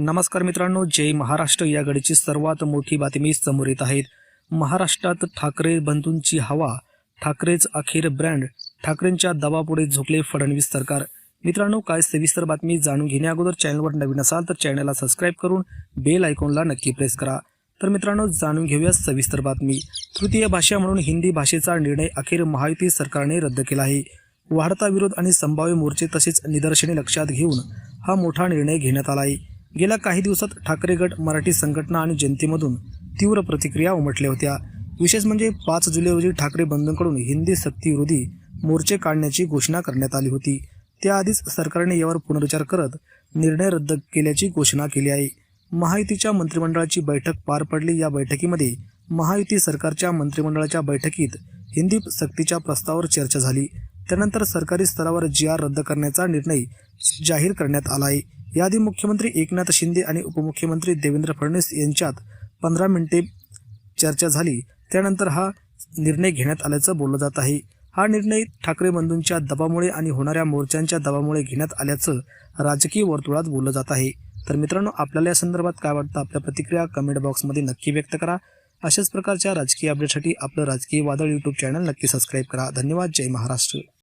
नमस्कार मित्रांनो जय महाराष्ट्र. या घडीची सर्वात मोठी बातमी समोर येत आहेत महाराष्ट्रात ठाकरे बंधूंची हवा ठाकरेच अखेर ब्रँड ठाकरेंच्या दबापुढे झोकले फडणवीस सरकार. मित्रांनो काय सविस्तर बातमी जाणून घेण्याअगोदर चॅनलवर नवीन असाल तर चॅनलला सबस्क्राईब करून बेल आयकॉनला नक्की प्रेस करा. तर मित्रांनो जाणून घेऊया सविस्तर बातमी. तृतीय भाषा म्हणून हिंदी भाषेचा निर्णय अखेर महायुती सरकारने रद्द केला आहे. वाढता विरोध आणि संभाव्य मोर्चे तसेच निदर्शने लक्षात घेऊन हा मोठा निर्णय घेण्यात आला आहे. गेल्या काही दिवसात ठाकरे गट मराठी संघटना आणि जनतेमधून तीव्र प्रतिक्रिया उमटल्या होत्या. विशेष म्हणजे पाच जुलै रोजी ठाकरे बंधूंकडून हिंदी सक्तीविरोधी मोर्चे काढण्याची घोषणा करण्यात आली होती. त्याआधीच सरकारने यावर पुनर्विचार करत निर्णय रद्द केल्याची घोषणा केली आहे. महायुतीच्या मंत्रिमंडळाची बैठक पार पडली. या बैठकीमध्ये महायुती सरकारच्या मंत्रिमंडळाच्या बैठकीत हिंदी सक्तीच्या प्रस्तावावर चर्चा झाली. त्यानंतर सरकारी स्तरावर जी आर रद्द करण्याचा निर्णय जाहीर करण्यात आला आहे. याआधी मुख्यमंत्री एकनाथ शिंदे आणि उपमुख्यमंत्री देवेंद्र फडणवीस यांच्यात पंधरा मिनिटे चर्चा झाली. त्यानंतर हा निर्णय घेण्यात आल्याचं बोललं जात आहे. हा निर्णय ठाकरे बंधूंच्या दबामुळे आणि होणाऱ्या मोर्चांच्या दबामुळे घेण्यात आल्याचं राजकीय वर्तुळात बोललं जात आहे. तर मित्रांनो आपल्याला या संदर्भात काय वाटतं? आपल्या प्रतिक्रिया कमेंट बॉक्समध्ये नक्की व्यक्त करा. अशाच प्रकारच्या राजकीय अपडेटसाठी आपलं राजकीय वादळ यूट्यूब चॅनल नक्की सबस्क्राईब करा. धन्यवाद. जय महाराष्ट्र.